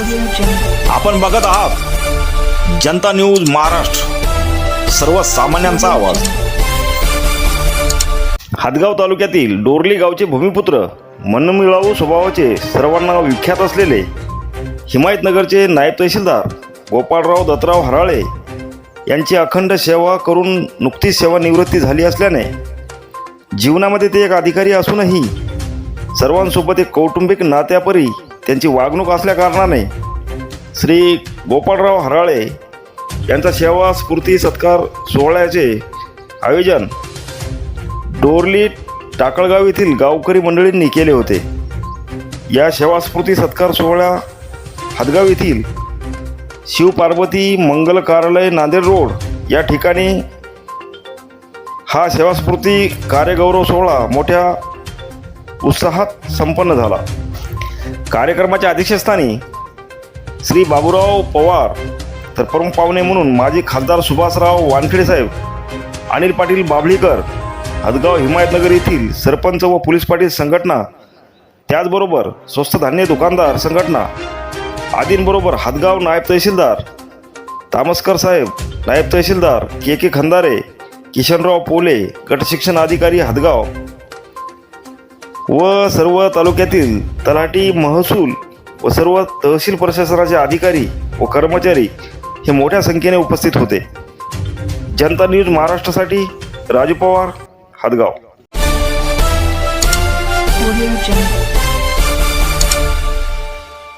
आपण बघत आहात जनता न्यूज महाराष्ट्र. सर्वसामान्यांचा आवाज. हादगाव तालुक्यातील डोरली गावचे भूमिपुत्र मनमिळावू स्वभावाचे सर्वांना विख्यात असलेले हिमायतनगरचे नायब तहसीलदार गोपाळराव दत्तराव हराळे यांची अखंड सेवा करून नुकतीच सेवानिवृत्ती झाली असल्याने जीवनामध्ये ते एक अधिकारी असूनही सर्वांसोबत एक कौटुंबिक नात्यापरी त्यांची वागणूक असल्याकारणाने श्री गोपाळराव हराळे यांचा सेवा स्फूर्ती सत्कार सोहळ्याचे आयोजन डोरली टाकळगाव येथील गावकरी मंडळींनी केले होते. या सेवास्फूर्ती सत्कार सोहळ्या हदगाव येथील शिवपार्वती मंगल कार्यालय नांदेड रोड या ठिकाणी हा सेवास्फूर्ती कार्यगौरव सोहळा मोठ्या उत्साहात संपन्न झाला. कार्यक्रमाच्या अध्यक्षस्थानी श्री बाबूराव पवार तर प्रमुख पाहुणे म्हणून माजी खासदार सुभाषराव वानखेडे साहेब अनिल पाटील बाभळीकर हदगाव हिमायतनगर येथील सरपंच व पोलीस पाटील संघटना त्याचबरोबर स्वस्त धान्य दुकानदार संघटना आदींबरोबर हदगाव नायब तहसीलदार तामस्कर साहेब नायब तहसीलदार के के खंदारे किशनराव पोले गटशिक्षण अधिकारी हदगाव व सर्व तालुक्यातील तलाठी महसूल व सर्व तहसील प्रशासनाचे अधिकारी व कर्मचारी हे मोठ्या संख्येने उपस्थित होते. जनता न्यूज महाराष्ट्रासाठी राजू पवार हदगाव